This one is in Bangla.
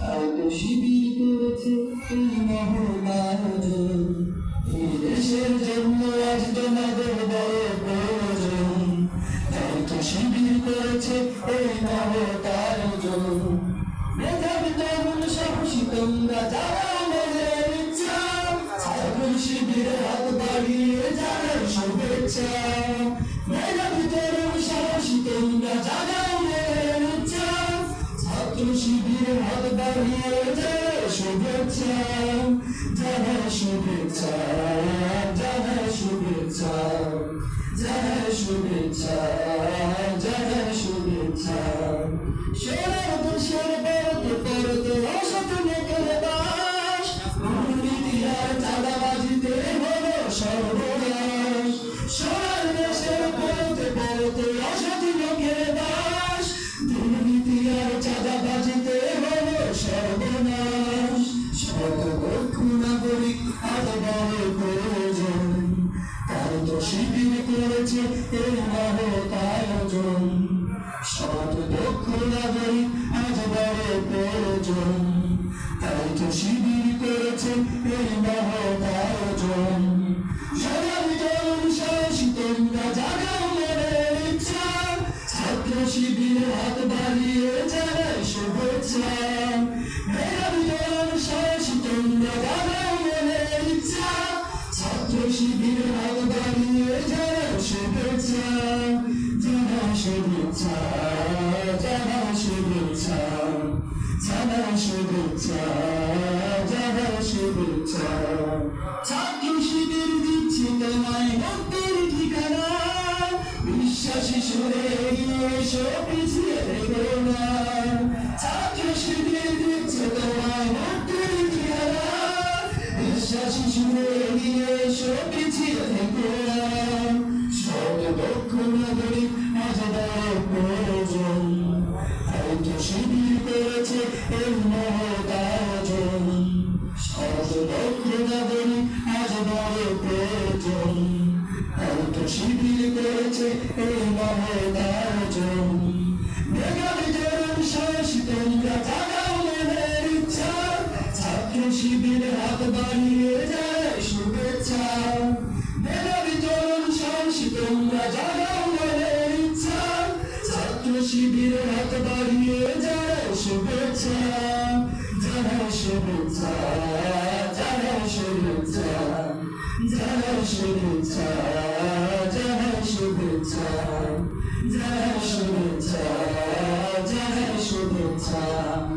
তাই শিবির করেছে এই মহৎ এই দেশের জন্য আজ তোমাদের বড় প্রয়োজন তাই শিবির করেছে এই মহৎ আয়োজন তরুণ সাহসী তোমরা যারা মনের ইচ্ছা ছাত্র শিবিরে হাত বাড়িয়ে জানার শুভেচ্ছা মেধাবী তরুণ শিবিরে হাত বাড়িয়ে জানার শুভেচ্ছা জানার শুভেচ্ছা জানার শুভেচ্ছা জানার শুভেচ্ছা। শিবির করেছে এই মহৎ আয়োজন সৎ দক্ষ নাগরিক আজ বড় প্রয়োজন তাই তো শিবির করেছে এই মহৎ আয়োজন সবাই তরুণ সাহসী তোমরা জাগাও মনের ইচ্ছা ছাত্র শিবির হাত বাড়িয়ে জানাই শুভেচ্ছা। জানাই শুভেচ্ছা জানাই শুভেচ্ছা ছাত্র শিবির দিচ্ছে তোমায় মুক্তির ঠিকানা বিশ্বাসী সুরে এগিয়ে এসো পিছিয়ে থেকো না ছাত্র শিবির দিচ্ছে তোমায় মুক্তির ঠিকানা বিশ্বাসী সুরে এগিয়ে এসো নাগরিক আজ বড় প্রয়োজন তাই তো শিবির করেছে এই মহৎ আয়োজন। মেধাবী সাহসী তোমরা জাগাও মনের ইচ্ছা। ছাত্র শিবির হাত বাড়িয়ে যায় শুভেচ্ছা। মেধাবী শিবির হাত বাড়িয়ে যায় শুভেচ্ছা। জানাই শুভেচ্ছা। শুভেচ্ছা জয় শুভেচ্ছা জয় শুভেচ্ছা জয় শুভেচ্ছা জয় শুভেচ্ছা